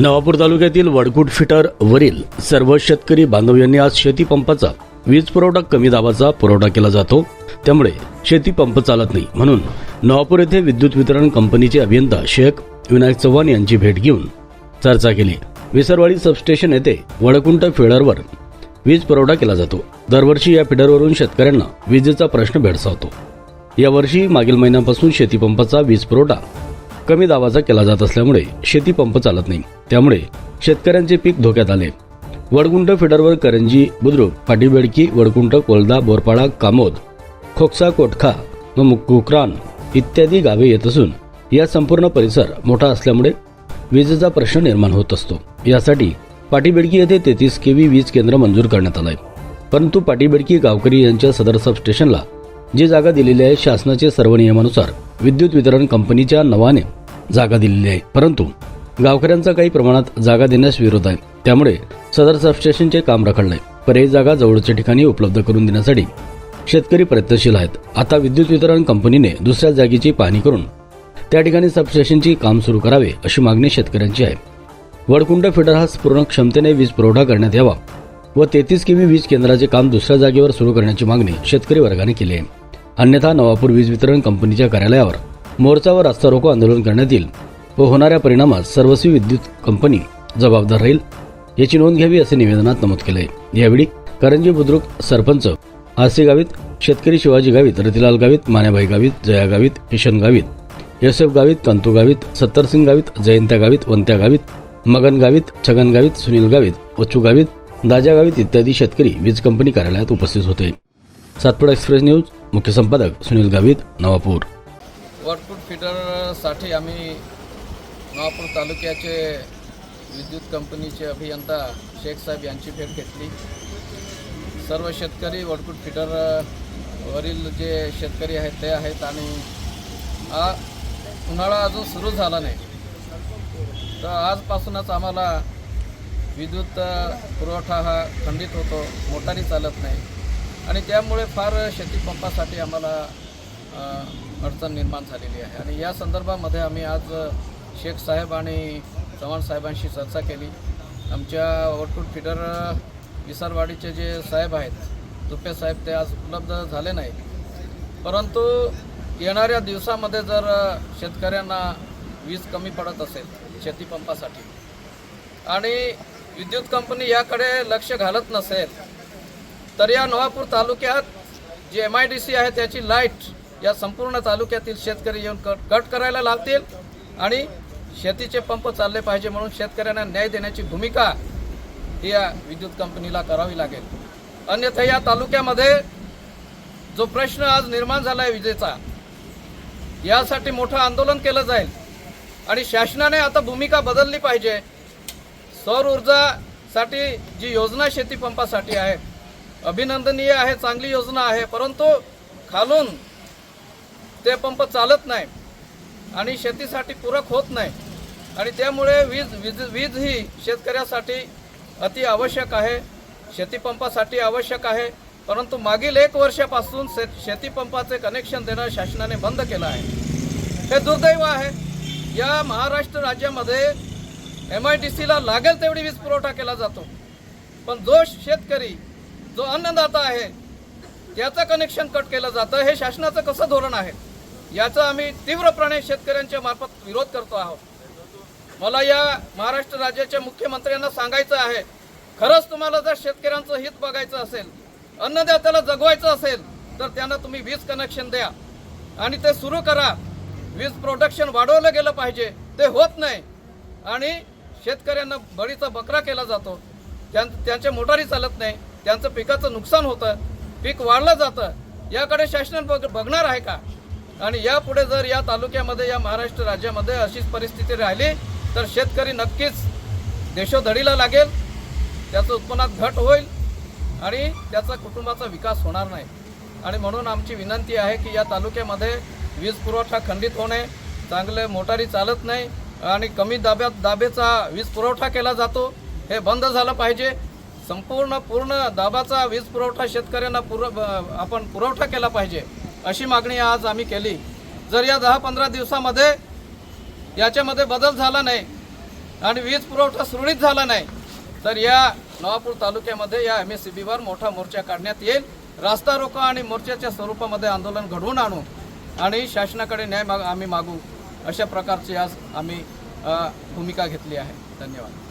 नवापूर तालुक्यातील वडकुट फिटर वरील सर्व शेतकरी बांधव यांनी आज शेती पंपाचा वीज पुरवठा कमी दाबाचा पुरवठा केला जातो. त्यामुळे शेती पंप चालत नाही म्हणून नवापूर येथे विद्युत वितरण कंपनीचे अभियंता शेख विनायक चव्हाण यांची भेट घेऊन चर्चा केली. विसरवाडी सबस्टेशन येथे वडकुंट फिडरवर वीज पुरवठा केला जातो. दरवर्षी या फिडरवरून शेतकऱ्यांना विजेचा प्रश्न भेडसावतो. यावर्षी मागील महिन्यापासून शेतीपंपाचा वीज पुरवठा कमी दाबाचा केला जात असल्यामुळे शेती पंप चालत नाही. त्यामुळे शेतकऱ्यांचे पीक धोक्यात आले. वडकुंट फिडरवर करंजी बुद्रुक पाटीबेडकी वडकुंट कोलदा बोरपाडा कामोद खोकसा कोटखा व मुकुक्रान इत्यादी गावे येत असून या संपूर्ण परिसर मोठा असल्यामुळे विजेचा प्रश्न निर्माण होत असतो. यासाठी पाटीबेडकी येथे तेहतीस के व्ही वीज केंद्र मंजूर करण्यात आलंय. परंतु पाटीबेडकी गावकरी यांच्या सदर सबस्टेशनला जी जागा दिलेली आहे शासनाचे सर्व नियमानुसार विद्युत वितरण कंपनीच्या नवाने जागा दिलेली आहे. परंतु गावकऱ्यांचा काही प्रमाणात जागा देण्यास विरोध आहे. त्यामुळे सदर सबस्टेशनचे काम रखडलंय. पर्यायी जागा जवळच्या ठिकाणी उपलब्ध करून देण्यासाठी शेतकरी प्रयत्नशील आहेत. आता विद्युत वितरण कंपनीने दुसऱ्या जागेची पाहणी करून त्या ठिकाणी सबस्टेशनची काम सुरू करावे अशी मागणी शेतकऱ्यांची आहे. वडकुंड फिडर हा पूर्ण क्षमतेने वीज पुरवठा करण्यात यावा व तेहतीस किमी वीज केंद्राचे काम दुसऱ्या जागेवर सुरू करण्याची मागणी शेतकरी वर्गाने केली आहे. अन्यथा नवापूर वीज वितरण कंपनीच्या कार्यालयावर मोर्चावर रास्ता रोको आंदोलन करण्यात येईल व होणाऱ्या परिणामास सर्वस्वी विद्युत कंपनी जबाबदार राहील याची नोंद घ्यावी असे निवेदनात नमूद केले आहे यावेळी करंजी बुद्रुक सरपंच आरसी गावित शेतकरी शिवाजी गावित रतिलाल गावित मान्याबाई गावित जया गावित किशन गावित योसेफ गावित तंतू गावित सत्तरसिंग गावित जयंत्या गावित वंत्या गावित मगन गावित छगन गावित सुनील गावित वच्चू गावित दाजा गावित इत्यादी शेतकरी वीज कंपनी कार्यालयात उपस्थित होते. सातपुडा एक्सप्रेस न्यूज मुख्य संपादक सुनील गावित नवापूर. वडफूट फिडरसाठी आम्ही नवापूर तालुक्याचे विद्युत कंपनीचे अभियंता शेख साहेब यांची भेट घेतली. सर्व शेतकरी वडकुट फिडर वरील जे शेतकरी आहेत ते आहेत आणि हा उन्हाळा अजून सुरू झाला नाही. तर आजपासूनच आम्हाला विद्युत पुरवठा हा खंडित होतो मोटारी चालत नाही. आणि त्यामुळे फार शेतीपंपासाठी आम्हाला अडचण निर्माण झालेली आहे. आणि या संदर्भामध्ये आम्ही आज शेख साहेब आणि चव्हाण साहेबांशी चर्चा केली. आमच्या वटकूट फिडर विसारवाडीचे जे साहेब आहेत दुपे साहेब ते आज उपलब्ध झाले नाही परंतु येणाऱ्या दिवसामध्ये जर शेतकऱ्यांना वीज कमी पडत असेल शेतीपंपासाठी आणि विद्युत कंपनी याकडे लक्ष घालत नसेल तर या नवापूर तालुक्यात जी एम आय डी सी आहे त्याची लाइट या संपूर्ण तालुक्यातील शेतकरी येऊन कट कट करायला लावतील आणि शेतीचे पंप चालले पाहिजे म्हणून शेतकऱ्यांना न्याय देण्याची भूमिका ही या विद्युत कंपनीला करावी लागेल. अन्यथा या तालुक्यामध्ये जो प्रश्न आज निर्माण झाला आहे विजेचा यासाठी मोठं आंदोलन केलं जाईल. आणि शासनाने आता भूमिका बदलली पाहिजे. सौर ऊर्जासाठी जी योजना शेतीपंपासाठी आहे अभिनंदनीय आहे चांगली योजना आहे परंतु खालून ते पंप चालत नाही आणि शेतीसाठी पूरक होत नाही. आणि त्यामुळे वीज वीज वीज ही शेतकऱ्यासाठी अति आवश्यक आहे. शेतीपंपासाठी आवश्यक आहे. परंतु मागील एक वर्षापासून शे शेतीपंपाचे कनेक्शन देणं शासनाने बंद केलं आहे. हे दुर्दैव आहे. या महाराष्ट्र राज्यामध्ये एम आय डी सीला लागेल तेवढी वीज पुरवठा केला जातो. पण जो शेतकरी जो अन्नदाता आहे त्याचं कनेक्शन कट केलं जातं हे शासनाचं कसं धोरण आहे? याचा आम्ही तीव्रपणे शेतकऱ्यांच्या मार्फत विरोध करतो आहोत. मला या महाराष्ट्र राज्याच्या मुख्यमंत्र्यांना सांगायचं आहे खरंच तुम्हाला जर शेतकऱ्यांचं हित बघायचं असेल अन्नदात्याला जगवायचं असेल तर त्यांना तुम्ही वीज कनेक्शन द्या. आणि ते सुरू करा. वीज प्रोडक्शन वाढवलं गेलं पाहिजे. ते होत नाही. आणि शेतकऱ्यांना बळीचा बकरा केला जातो. त्यां त्यांच्या मोटारी चालत नाही. त्यांचं पिकाचं नुकसान होतं. पीक वाढलं जातं. याकडे शासन बघ बघणार आहे का? आणि यापुढे जर या तालुक्यामध्ये या महाराष्ट्र राज्यामध्ये अशीच परिस्थिती राहिली तर शेतकरी नक्कीच देशोधडीला लागेल त्याचं उत्पन्नात घट होईल आणि त्याचा कुटुंबाचा विकास होणार नाही. आणि म्हणून आमची विनंती आहे की या तालुक्यामध्ये वीज पुरवठा खंडित होणे चांगले मोटारी चालत नाही आणि कमी दाब्यात दाबेचा वीज पुरवठा केला जातो हे बंद झालं पाहिजे. संपूर्ण पूर्ण दाबाचा वीज पुरवठा शेतकऱ्यांना पुर आपण पुरवठा केला पाहिजे. अशी मागणी आज आम्ही केली. जर या दहा पंधरा दिवसामध्ये याच्यामध्ये बदल झाला नाही आणि वीज पुरवठा सुरळीत झाला नाही तर या नवापूर तालुक्यामध्ये या एम एस सी बीवर मोठा मोर्चा काढण्यात येईल. रास्ता रोको आणि मोर्चाच्या स्वरूपामध्ये आंदोलन घडवून आणू आणि शासनाकडे न्याय माग आम्ही मागू. अशा प्रकारची आज आम्ही भूमिका घेतली आहे. धन्यवाद.